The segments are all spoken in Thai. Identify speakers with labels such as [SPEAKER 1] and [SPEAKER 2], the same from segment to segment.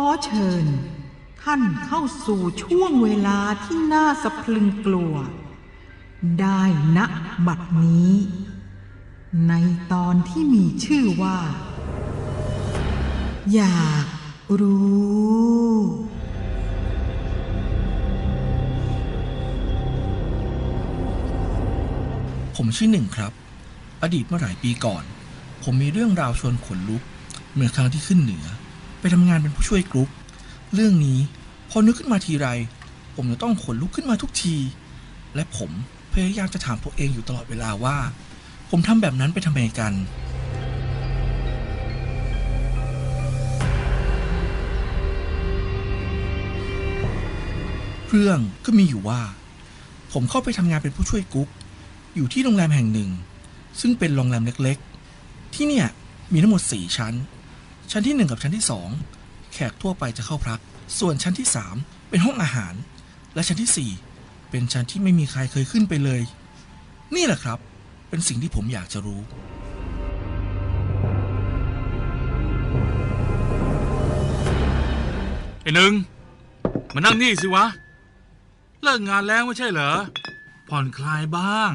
[SPEAKER 1] อเชิญ ท่านเข้าสู่ช่วงเวลาที่น่าสะพรึงกลัว ได้ณบัดนี้ ในตอนที่มีชื่อว่า อยากรู้
[SPEAKER 2] ผมชื่อหนึ่งครับ อดีตเมื่อหลายปีก่อน ผมมีเรื่องราวชวนขนลุก เมื่อครั้งที่ขึ้นเหนือ ไปทำงานเป็นผู้ช่วยกรุ๊ป เรื่องนี้พอนึกขึ้นมาทีไร ผมจะต้องขนลุกขึ้นมาทุกที และผมพยายามจะถามตัวเองอยู่ตลอดเวลาว่า ผมทำแบบนั้นไปทำไมกันเรื่องก็มีอยู่ว่า ผมเข้าไปทำงานเป็นผู้ช่วยกุ๊ก อยู่ที่โรงแรมแห่งหนึ่ง ซึ่งเป็นโรงแรมเล็กๆ ที่เนี่ยมีทั้งหมด 4 ชั้น ชั้นที่ 1 กับชั้นที่ 2 แขกทั่วไปจะเข้าพัก ส่วนชั้นที่ 3 เป็นห้องอาหาร และชั้นที่ 4 เป็นชั้นที่ไม่มีใครเคยขึ้นไปเลย นี่แหละครับ เป็นสิ่งที่ผมอยากจะรู้
[SPEAKER 3] ไอ้หนึ่งมานั่งนี่สิวะ เลิกงานแล้วไม่ใช่เหรอ ผ่อนคลายบ้าง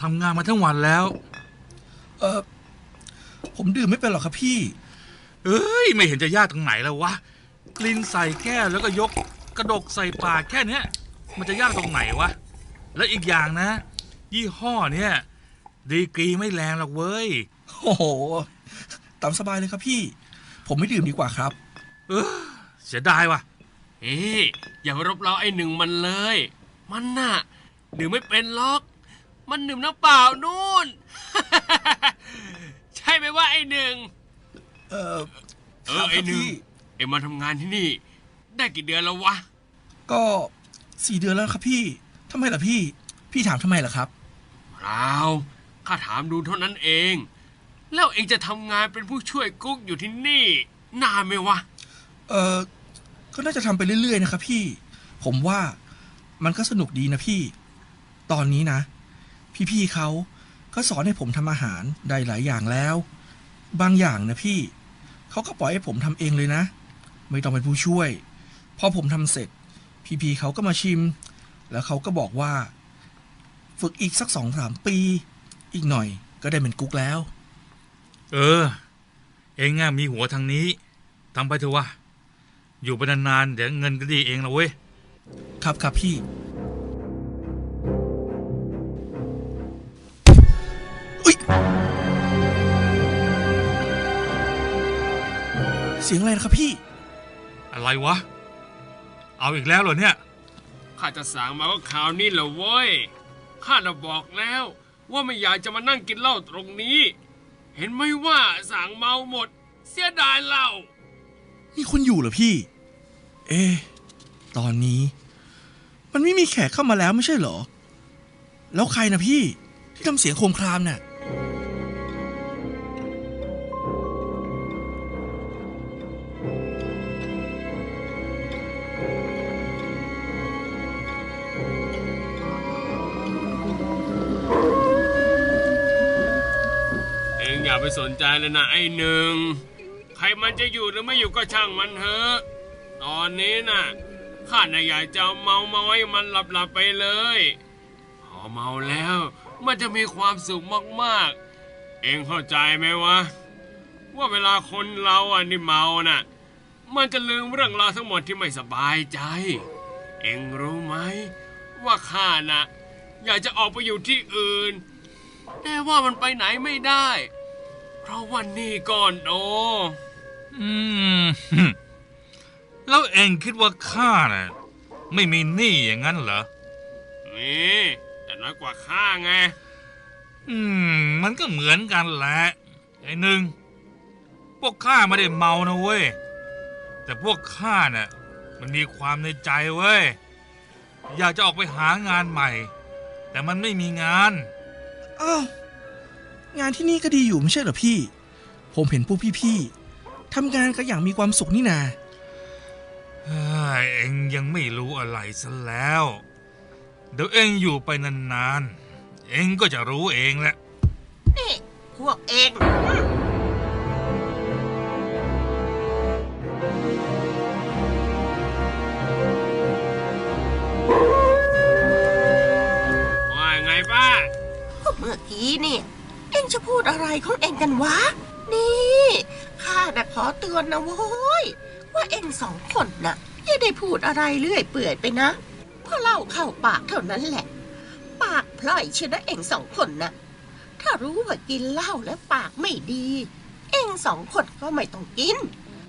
[SPEAKER 3] ทำงานมาทั้งวันแล้ว
[SPEAKER 2] เออผมดื่มไม่เป็นหรอกครับพี่
[SPEAKER 3] เอ้ย ไม่เห็นจะยากตรงไหนแล้ววะกลินใส่แก้วแล้วก็ยกกระดกใส่ปากแค่เนี้ย มันจะยากตรงไหนวะ แล้วอีกอย่างนะ ยี่ห้อเนี่ยดีกรีไม่แรงหรอกเว้ย
[SPEAKER 2] โอ้โหตามสบายเลยครับพี่ ผมไม่ดื่มดีกว่าครับ
[SPEAKER 3] เออเสียดายว่ะ
[SPEAKER 4] เฮ้ยอย่าไปรบเร้าไอ้หนึ่งมันเลย มันน่ะดื่มไม่เป็นล็อก มันดื่มน้ำเปล่านู่น ใช่ไหมว่าไอ้หนึ่ง
[SPEAKER 2] เออ
[SPEAKER 4] เออไอ้หนึ่ง
[SPEAKER 2] พี่
[SPEAKER 4] เอ็มมาทำงานที่นี่ ได้กี่เดือนแล้ววะ
[SPEAKER 2] ก็สี่เดือนแล้วครับพี่ทำไมล่ะพี่ พี่ถามทำไมล่ะครับ
[SPEAKER 4] เปล่าข้าถามดูเท่านั้นเอง แล้วเองจะทำงานเป็นผู้ช่วยกุ๊กอยู่ที่นี่ นานไหมวะ
[SPEAKER 2] เออก็น่าจะทำไปเรื่อยๆนะครับพี่ ผมว่ามันก็สนุกดีนะพี่ ตอนนี้นะ พี่ๆเขาก็สอนให้ผมทำอาหารได้หลายอย่างแล้ว บางอย่างนะพี่ เขาก็ปล่อยให้ผมทำเองเลยนะ ไม่ต้องเป็นผู้ช่วย พอผมทำเสร็จ พี่ๆเขาก็มาชิม แล้วเขาก็บอกว่า ฝึกอีกสักสองสามปี อีกหน่อยก็ได้เป็นกุ๊กแล้ว
[SPEAKER 3] เออ เองอะมีหัวทางนี้ทำไปเถอะวะอยู่ไปนานๆเดี๋ยวเงินก็ดีเองละเว้ย
[SPEAKER 2] ครับครับพี่ อุ๊ย เสียงอะไรนะครับพี่
[SPEAKER 3] อะไรวะ เอาอีกแล้วเหรอเนี่ย
[SPEAKER 4] ข้าจะสั่งมาก็ข่าวนี้แหละเว้ย ข้าน่ะบอกแล้ว ว่าไม่อยากจะมานั่งกินเหล้าตรงนี้ เห็นไหมว่าสั่งเมาหมด เสียดายเหล้า
[SPEAKER 2] มีคนอยู่เหรอพี่ เอะตอนนี้ มันไม่มีแขกเข้ามาแล้วไม่ใช่เหรอ แล้วใครนะพี่ ที่ทำเสียงโครมครามน่ะ
[SPEAKER 4] สนใจเลยนะไอ้หนึ่ง ใครมันจะอยู่หรือไม่อยู่ก็ช่างมันเถอะ ตอนนี้น่ะข้าน่ะอยากจะเมาเมาให้มันหลับหลับไปเลย พอเมาแล้ว มันจะมีความสุขมากๆ เองเข้าใจไหมวะ ว่าเวลาคนเราอะนี่เมาน่ะ มันจะลืมเรื่องราวทั้งหมดที่ไม่สบายใจ เองรู้ไหม ว่าข้าน่ะ อยากจะออกไปอยู่ที่อื่น แต่ว่ามันไปไหนไม่ได้ เพราะวันนี้ก่อนโด
[SPEAKER 3] อืม แล้วเองคิดว่าข้าน่ะไม่มีหนี้อย่างนั้นเหรอ
[SPEAKER 4] นี่ แต่น้อยกว่าข้าไง
[SPEAKER 3] อืม มันก็เหมือนกันแหละ ไอ้หนึ่ง พวกข้าไม่ได้เมานะเว้ย แต่พวกข้าน่ะมันมีความในใจเว้ย อยากจะออกไปหางานใหม่ แต่มันไม่มีงาน
[SPEAKER 2] อ้าว งานที่นี่ก็ดีอยู่ไม่ใช่เหรอพี่ ผมเห็นพวกพี่ๆทำงานกันอย่างมีความสุขนี่นา
[SPEAKER 3] เอ็งยังไม่รู้อะไรซะแล้ว เดี๋ยวเอ็งอยู่ไปนานๆ เอ็งก็จะรู้เองแหละ
[SPEAKER 5] นี่ พวกเอ็งว่าไงป้า เมื่อกี้เนี่ย เอ็งจะพูดอะไรของเอ็งกันวะ นี่ข้าน่ะขอเตือนนะโว้ยว่าเอ็งสองคนน่ะอย่าได้พูดอะไรเรื่อยเปื่อยไปนะพราะเล่าเข้าปากเท่านั้นแหละ ปากพล่อยเชนะเอ็งสองคนน่ะ ถ้ารู้ว่ากินเหล้าแล้วปากไม่ดี เอ็งสองคนก็ไม่ต้องกิน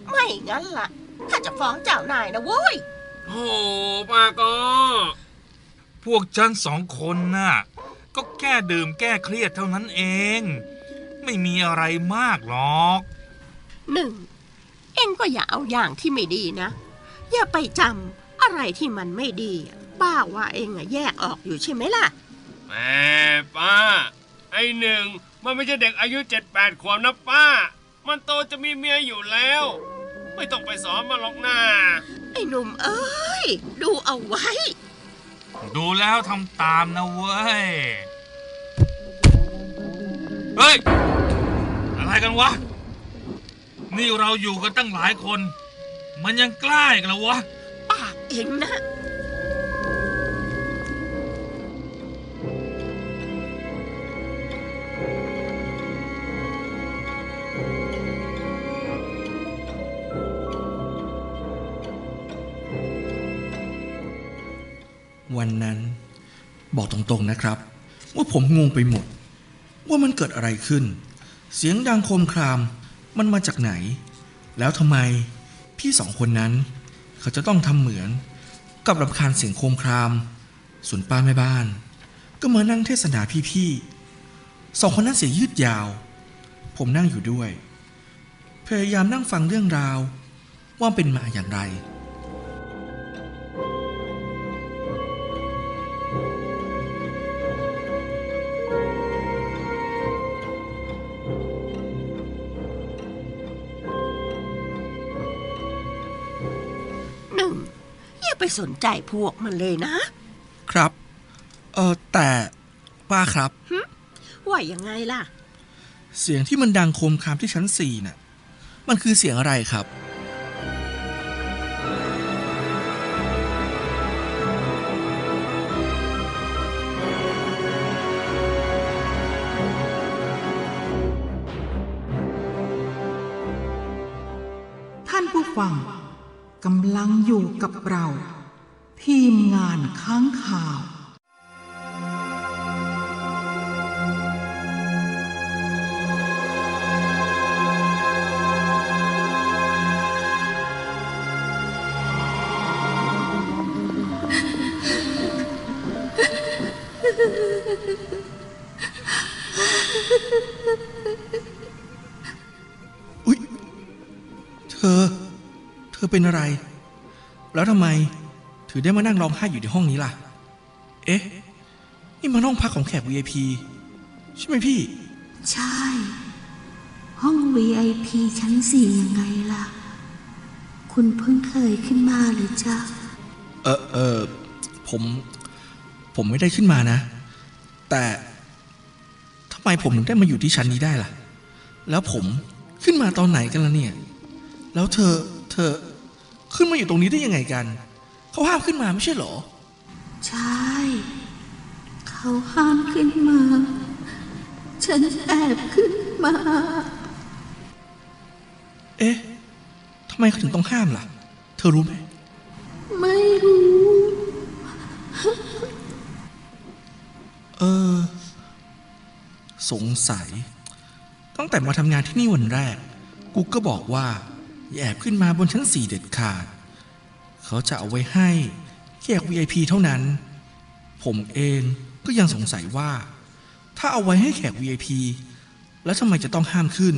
[SPEAKER 5] ไม่งั้นละ่ะข้าจะฟ้องเจ้านายนะโว้ย
[SPEAKER 4] โอ้ป้าก็
[SPEAKER 3] พวกฉันสองคนน่ะ ก็แค่ดื่มแก้เครียดเท่านั้นเอง ไม่มีอะไรมากหรอก
[SPEAKER 5] หนึ่งเอ็งก็อย่าเอาอย่างที่ไม่ดีนะ อย่าไปจำอะไรที่มันไม่ดีอะป้าว่าเอ็งอะแยกออกอยู่ใช่ไหมล่ะ
[SPEAKER 4] แม่ป้า ไอ้หนึ่งมันไม่ใช่เด็กอายุเจ็ดแปดขวบนะป้า มันโตจะมีเมียอยู่แล้ว ไม่ต้องไปสอนมันหรอกนะ
[SPEAKER 5] ไอ้หนุ่มเอ้ย ดูเอาไว้
[SPEAKER 3] ดูแล้วทำตามนะเว้ย เฮ้ย อะไรกันวะ นี่เราอยู่กันตั้งหลายคน มันยังกล้าอีกันแล้ววะ
[SPEAKER 5] ปากเองนะ
[SPEAKER 2] บอกตรงๆนะครับ ว่าผมงงไปหมด ว่ามันเกิดอะไรขึ้น เสียงดังโคมครามมันมาจากไหน แล้วทำไมพี่สองคนนั้น เขาจะต้องทำเหมือนกับรำคาญเสียงโคมครามส่วนป้าแม่บ้าน ก็มานั่งเทศนาพี่ๆสองคนนั้นเสียยืดยาว ผมนั่งอยู่ด้วย พยายามนั่งฟังเรื่องราว ว่าเป็นมาอย่างไร
[SPEAKER 5] นึ่ง อย่าไปสนใจพวกมันเลยนะ
[SPEAKER 2] ครับ เออแต่ป้าครับ
[SPEAKER 5] ว่ายังไงล่ะ
[SPEAKER 2] เสียงที่มันดังโคมคามที่ชั้นสี่น่ะ มันคือเสียงอะไรครับ
[SPEAKER 1] ท่านผู้ฟัง กำลังอยู่กับเรา ทีมงานค้างข่าว
[SPEAKER 2] อเป็นอะไร แล้วทำไมถือได้มานั่งร้องไห้อยู่ในห้องนี้ล่ะ เอ๊ะ นี่มันห้องพักของแขก VIP ใช่ไหมพี่
[SPEAKER 6] ใช่ ห้อง VIP ชั้นสี่ยังไงล่ะ คุณเพิ่งเคยขึ้นมาหรือจ๊ะ
[SPEAKER 2] เออเออผม ผมไม่ได้ขึ้นมานะ แต่ทำไมผมถึงได้มาอยู่ที่ชั้นนี้ได้ล่ะ แล้วผมขึ้นมาตอนไหนกันล่ะเนี่ย แล้วเธอ เธอ ขึ้นมาอยู่ตรงนี้ได้ยังไงกัน เขาห้ามขึ้นมาไม่ใช่เหรอ
[SPEAKER 6] ใช่ เขาห้ามขึ้นมา ฉันแอบขึ้นมา
[SPEAKER 2] เอ๊ะทำไมเขาถึงต้องห้ามล่ะ เธอรู้ไหม
[SPEAKER 6] ไม่รู้
[SPEAKER 2] เออ สงสัย ตั้งแต่มาทำงานที่นี่วันแรก กูก็บอกว่า อย่าแอบขึ้นมาบนชั้นสี่เด็ดขาด เขาจะเอาไว้ให้แขก VIP เท่านั้น ผมเองก็ยังสงสัยว่า ถ้าเอาไว้ให้แขก VIP แล้วทำไมจะต้องห้ามขึ้น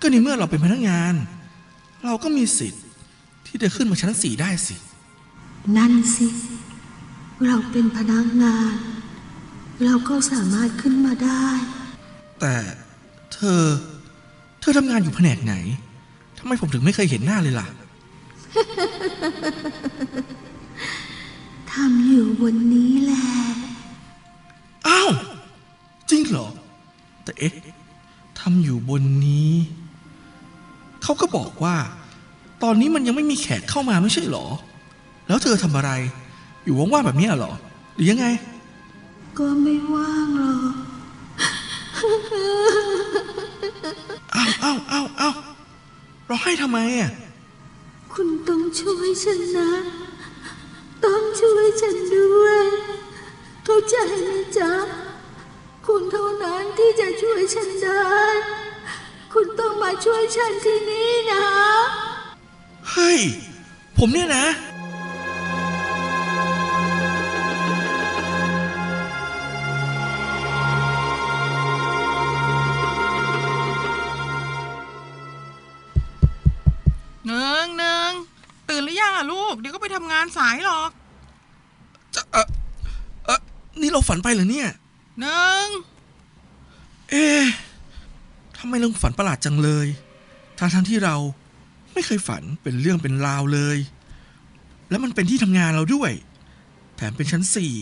[SPEAKER 2] ก็ในเมื่อเราเป็นพนักงาน เราก็มีสิทธิ์ที่จะขึ้นมาชั้นสี่ได้สิ
[SPEAKER 6] นั่นสิ เราเป็นพนักงาน เราก็สามารถขึ้นมาได้
[SPEAKER 2] แต่เธอ เธอทำงานอยู่แผนกไหนทำ ไมผมถึงไม่เคยเห็นหน้าเลยล่ะ
[SPEAKER 6] ทำอยู่บนนี้แหละ
[SPEAKER 2] อ้าว จริงเหรอ แต่เอ๊ะทำอยู่บนนี้ เขาก็บอกว่า ตอนนี้มันยังไม่มีแขกเข้ามาไม่ใช่เหรอ แล้วเธอทำอะไร อยู่ว่างๆแบบเนี้ยเหรอ หรือยังไง
[SPEAKER 6] ก็ไม่ว่างหรอก
[SPEAKER 2] อ้าวอ้าวอ้าวอ้าว ร้องไห้ทำไมอะ
[SPEAKER 6] คุณต้องช่วยฉันนะ ต้องช่วยฉันด้วย เข้าใจไหมจ๊ะ คุณเท่านั้นที่จะช่วยฉันได้ คุณต้องมาช่วยฉันที่นี่นะ
[SPEAKER 2] เฮ้ย ผมเนี่ยนะ
[SPEAKER 1] หนึ่งหนึ่งตื่นหรือยังอะลูก เดี๋ยวก็ไปทำงานสายหรอก
[SPEAKER 2] จะเออเออนี่เราฝันไปเหรอเนี่ย
[SPEAKER 1] หนึ่ง
[SPEAKER 2] เอ๊ะทำไมเราฝันประหลาดจังเลยทั้งทั้งๆที่เราไม่เคยฝันเป็นเรื่องเป็นราวเลย แล้วมันเป็นที่ทำงานเราด้วย แถมเป็นชั้นสี่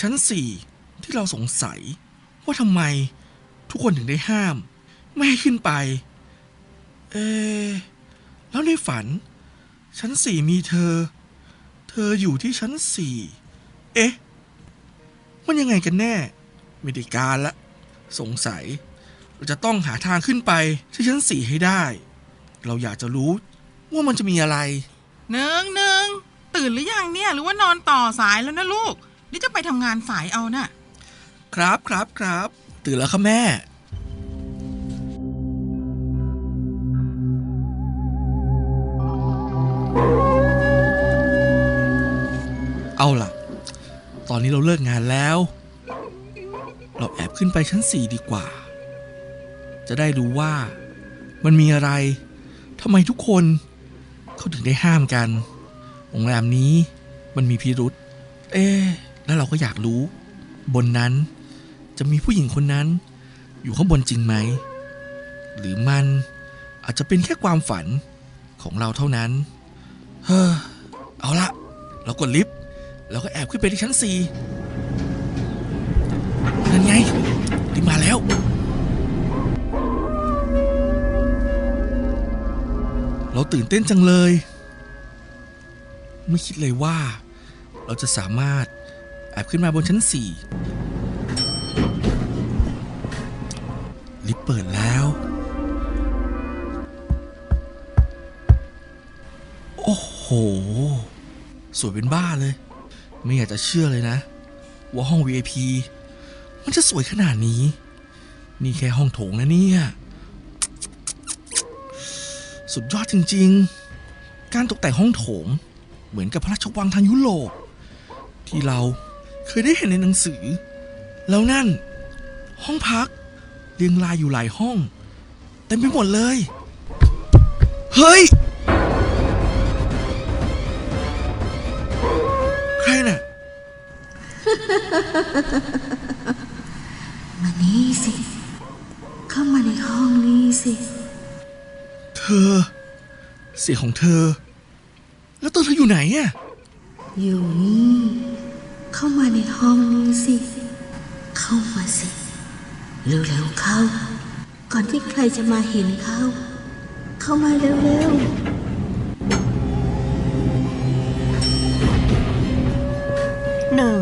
[SPEAKER 2] ชั้นสี่ที่เราสงสัย ว่าทำไมทุกคนถึงได้ห้าม ไม่ให้ขึ้นไป เอะ แล้วในฝัน ชั้นสี่มีเธอ เธออยู่ที่ชั้นสี่ เอ๊ะ มันยังไงกันแน่ ไม่ได้การละ สงสัย เราจะต้องหาทางขึ้นไปที่ชั้นสี่ให้ได้ เราอยากจะรู้ว่ามันจะมีอะไร
[SPEAKER 1] หนึ่งหนึ่งตื่นหรือยังเนี่ย หรือว่านอนต่อสายแล้วนะลูกเดี๋ยวจะไปทำงานสายเอาน่ะ
[SPEAKER 2] ครับครับครับ ตื่นแล้วค่ะแม่ เอาล่ะ ตอนนี้เราเลิกงานแล้ว เราแอบขึ้นไปชั้นสี่ดีกว่า จะได้รู้ว่ามันมีอะไรทำไมทุกคนเขาถึงได้ห้ามกันโรงแรมนี้มันมีพิรุษเอ๊ะแล้วเราก็อยากรู้ บนนั้นจะมีผู้หญิงคนนั้น อยู่ข้างบนจริงไหม หรือมันอาจจะเป็นแค่ความฝันของเราเท่านั้น เฮ้อ เอาละ เรากดลิฟต์ แล้วก็แอบขึ้นไปที่ชั้นสี่นั่นไงลิฟต์มาแล้ว เราตื่นเต้นจังเลย ไม่คิดเลยว่า เราจะสามารถแอบขึ้นมาบนชั้นสี่ลิฟต์เปิดแล้ว โอ้โห สวยเป็นบ้าเลย ไม่อยากจะเชื่อเลยนะ ว่าห้อง VIP มันจะสวยขนาดนี้ นี่แค่ห้องโถงนะเนี่ย สุดยอดจริงๆ การตกแต่งห้องโถง เหมือนกับพระราชวังทางยุโรปที่เราเคยได้เห็นในหนังสือ แล้วนั่น ห้องพักเรียงรายอยู่หลายห้องเต็มไปหมดเลย เฮ้ย
[SPEAKER 6] มานี่สิ เข้ามาในห้องนี้สิ
[SPEAKER 2] เธอ เสียงของเธอ แล้วตัวเธออยู่ไหนอะ
[SPEAKER 6] อยู่นี่ เข้ามาในห้องนี้สิ เข้ามาสิเร็วๆเข้า ก่อนที่ใครจะมาเห็นเข้าเข้ามาเร็วๆ
[SPEAKER 5] หนึ่ง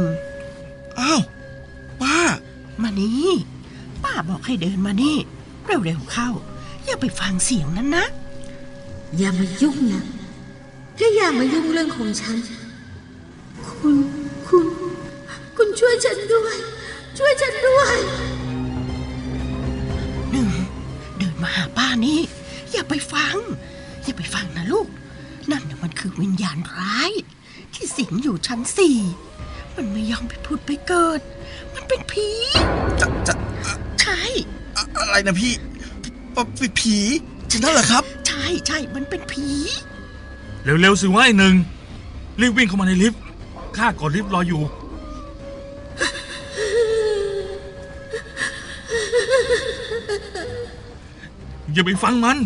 [SPEAKER 5] เดินมานี่ เร็วๆเข้า อย่าไปฟังเสียงนั้นนะ
[SPEAKER 6] อย่ามายุ่งนะแค่อย่ามายุ่งเรื่องของฉัน คุณ คุณ คุณช่วยฉันด้วย ช่วยฉันด้วย
[SPEAKER 5] หนึ่งเดินมาหาป้านี่ อย่าไปฟัง อย่าไปฟังนะลูก นั่นน่ะมันคือวิญญาณร้าย ที่สิงอยู่ชั้นสี่ มันไม่ยอมไปผุดไปเกิด มันเป็นผี
[SPEAKER 2] จะจะ
[SPEAKER 5] ใช่
[SPEAKER 2] อะไรนะพี่ปปผีนั่นเหรอครับ
[SPEAKER 5] ใช่ใช่มันเป็นผี
[SPEAKER 3] เร็วๆสิว่าไอ้หนึ่งรีบวิ่งเข้ามาในลิฟต์ข้ากดลิฟต์รออยู่ อย่าไปฟังมัน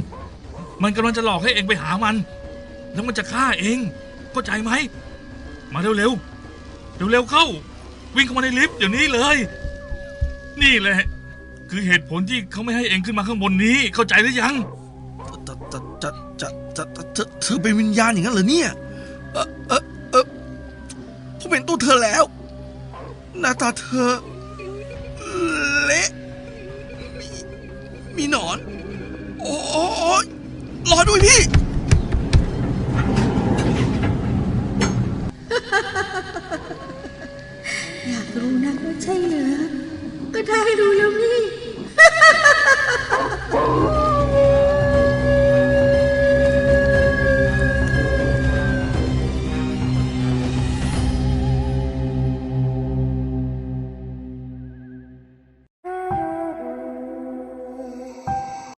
[SPEAKER 3] มันกำลังจะหลอกให้เองไปหามัน แล้วมันจะฆ่าเองเข้าใจไหม มาเร็วๆเร็วๆเข้า วิ่งเข้ามาในลิฟต์เดี๋ยวนี้เลย นี่แหละ คือเหตุผลที่เขาไม่ให้เองขึ้นมาข้างบนนี้ เข้าใจหรือยัง
[SPEAKER 2] จะจะจะจะจะจะเธอเธอเป็นวิญญาณอย่างนั้นเหรอเนี่ย เออเออเออผมเห็นตัวเธอแล้ว หน้าตาเธอเละมีหนอน โอ้โอ้โอ้รอด้วยพี่